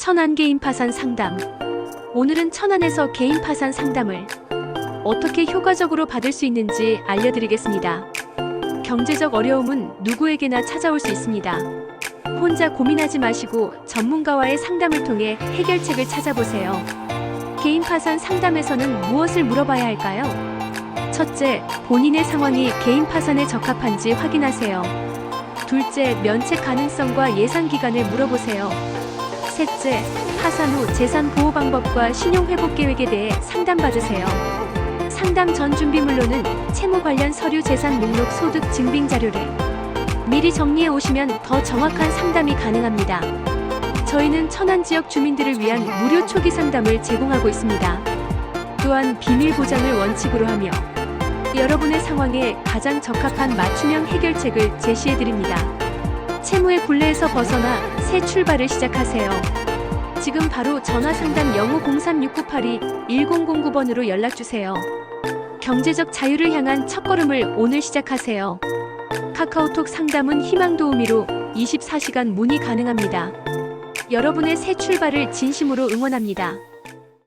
천안 개인 파산 상담. 오늘은 천안에서 개인 파산 상담을 어떻게 효과적으로 받을 수 있는지 알려드리겠습니다. 경제적 어려움은 누구에게나 찾아올 수 있습니다. 혼자 고민하지 마시고 전문가와의 상담을 통해 해결책을 찾아보세요. 개인 파산 상담에서는 무엇을 물어봐야 할까요? 첫째, 본인의 상황이 개인 파산에 적합한지 확인하세요. 둘째, 면책 가능성과 예상 기간을 물어보세요. 셋째, 파산 후 재산 보호 방법과 신용 회복 계획에 대해 상담받으세요. 상담 전 준비물로는 채무 관련 서류 재산 목록 소득 증빙 자료를 미리 정리해 오시면 더 정확한 상담이 가능합니다. 저희는 천안 지역 주민들을 위한 무료 초기 상담을 제공하고 있습니다. 또한 비밀 보장을 원칙으로 하며 여러분의 상황에 가장 적합한 맞춤형 해결책을 제시해 드립니다. 채무의 굴레에서 벗어나 새 출발을 시작하세요. 지금 바로 전화 상담 05036982-1009번으로 연락 주세요. 경제적 자유를 향한 첫걸음을 오늘 시작하세요. 카카오톡 상담은 희망 도우미로 24시간 문의 가능합니다. 여러분의 새 출발을 진심으로 응원합니다.